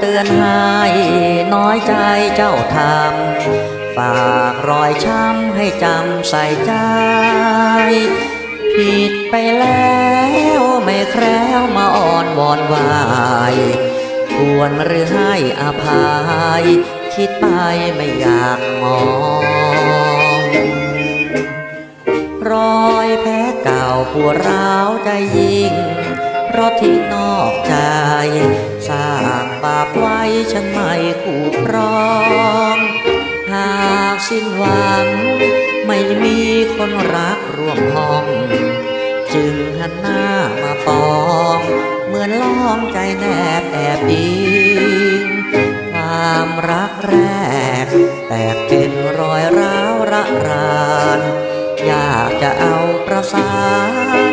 เตือนให้น้อยใจเจ้าทำฝากรอยช้ำให้จำใส่ใจ ผิดไปแล้วไม่แคล้วมาอ่อนวอนวายควรหรือให้อภัย คิดไปไม่อยากมอง รอยแผลเก่าปวดร้าวใจยิ่ง เพราะทิ้งนอกใจ ฉันไม่คู่ครอง หากสิ้นหวัง ไม่มีคนรักร่วมห้อง จึงหันหน้ามาปอง เหมือนล้อมใจแนบแอบอิงความรักแรก แต่เป็นรอยร้าวระรานอยากจะเอาประสาน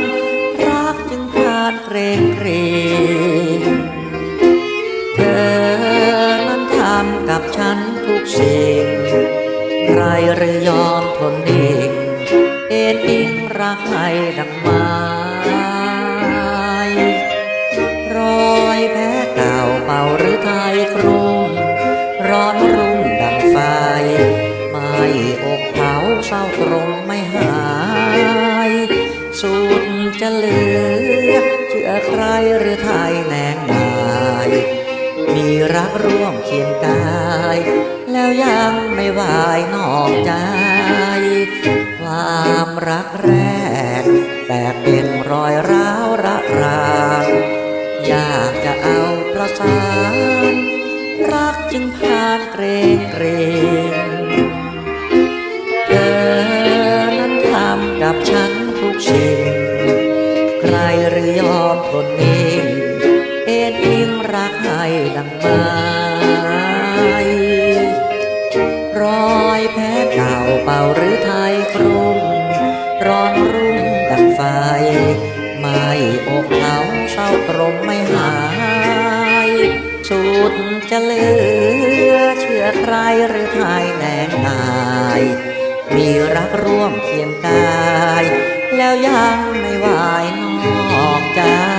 รักจึงพานเกรงเกรงันทุกสิ่งใครหรือยอมทนดิ่งเอ็นอิงรักให้ดังไม้รอยแผลเก่าเป่าหรือไทยครุ่มร้อนรุ่งดังไฟไม่อกเผาเศร้าตรงไม่หายสุดจะเหลือเชื่อใครหรือไทยแนงนาย มีรักร่วมเคียงกาย แล้วยังไม่วายนอกใจ ความรักแรก แต่เป็นรอยร้าวระรานอยากจะเอาประสาน รักจึงพานเกรงเกรงเธอนั้นทำกับฉันทุกสิ่ง ใครหรือยอมทนนิ่งเอ็น อิงรักให้ดังไม้รอยแผลเก่าเป่าหรือไทยครุ่มร้อนรุ่งดังไฟ ไม่อกเขาเศร้าตรมไม่หายสุดจะเลือเชื่อใครหรือไทยแนงนายมีรักร่วมเคียงกาย แล้วยังไม่วายนอกใจ